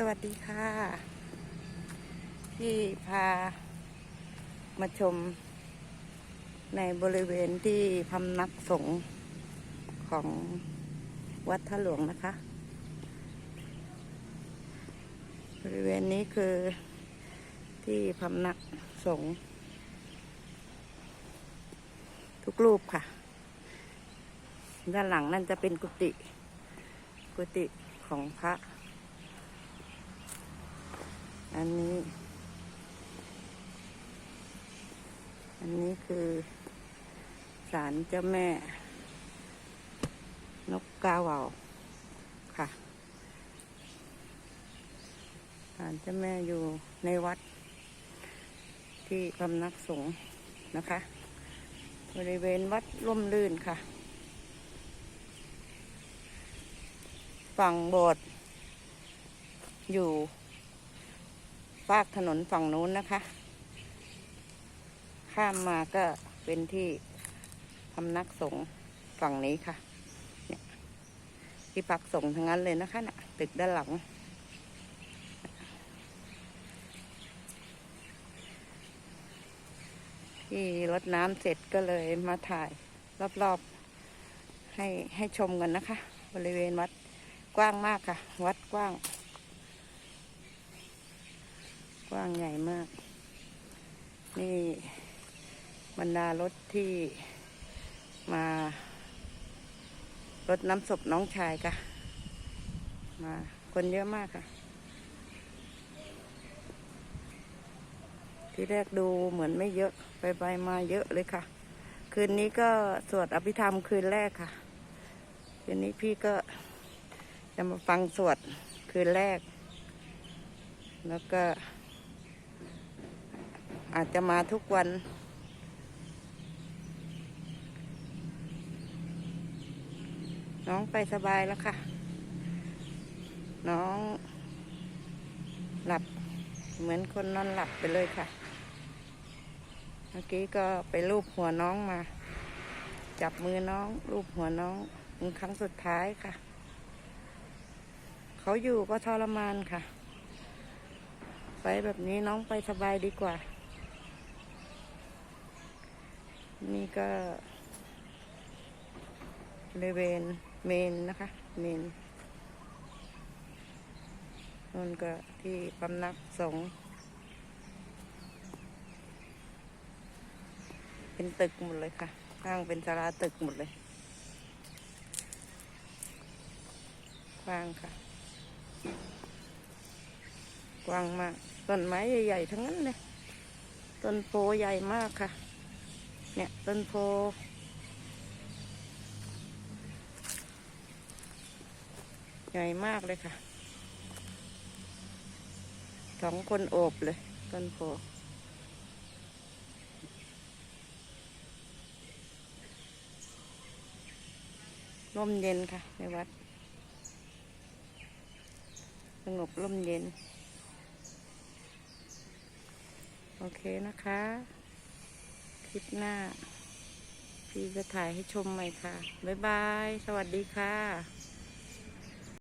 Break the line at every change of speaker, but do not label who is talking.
สวัสดีค่ะ ที่พามาชม ในบริเวณที่พำนักสงฆ์ของวัดท่าหลวงนะคะ บริเวณนี้คือที่พำนักสงฆ์ทุกรูปค่ะ ด้านหลังนั่นจะเป็นกุฏิกุฏิของพระ อันนี้ อันนี้คือศาลเจ้าแม่ นกกาว่าค่ะศาลเจ้าแม่อยู่ในวัด ที่พำนักสงฆ์นะคะ บริเวณวัดร่มรื่นค่ะ ฝั่งโบสถ์อยู่ ฝากถนนฝั่งนู้นนะคะ ข้ามมาก็เป็นที่พำนักสงฆ์ฝั่งนี้ค่ะเนี่ยที่พักสงฆ์ทั้งนั้นเลยนะคะนะ่ะตึกด้านหลัง ที่รดน้ำเสร็จก็เลยมาถ่ายรอบๆให้ให้ชมกันนะคะ บริเวณวัดกว้างมากค่ะ วัดกว้าง กว้างใหญ่มาก นี่บรรดารถที่มารถน้ำศพน้องชายค่ะ มาคนเยอะมากค่ะ ที่แรกดูเหมือนไม่เยอะ ไปไปมาเยอะเลยค่ะ คืนนี้ก็สวดอภิธรรมคืนแรกค่ะ คืนนี้พี่ก็จะมาฟังสวดคืนแรก แล้วก็ อาจจะมาทุกวัน น้องไปสบายแล้วค่ะ น้องหลับเหมือนคนนอนหลับไปเลยค่ะ เมื่อกี้ก็ไปลูบหัวน้องมา จับมือน้องลูบหัวน้องเป็นครั้งสุดท้ายค่ะ เขาอยู่ก็ทรมานค่ะ ไปแบบนี้น้องไปสบายดีกว่า นี่ก็บริเวณเมนนะคะ เมนนั่นก็ที่พำนักสงฆ์เป็นตึกหมดเลยค่ะ ข้างเป็นศาลาตึกหมดเลยกว้างค่ะ กว้างมาก ต้นไม้ใหญ่ๆทั้งนั้นเลย ต้นโพใหญ่มากค่ะ เนี่ยต้นโพใหญ่มากเลยค่ะสองคนโอบเลย ต้นโพร่มเย็นค่ะ ในวัด สงบร่มเย็น โอเคนะคะ ลิปหน้า พี่จะถ่ายให้ชมใหม่ค่ะ บ๊ายบาย สวัสดีค่ะ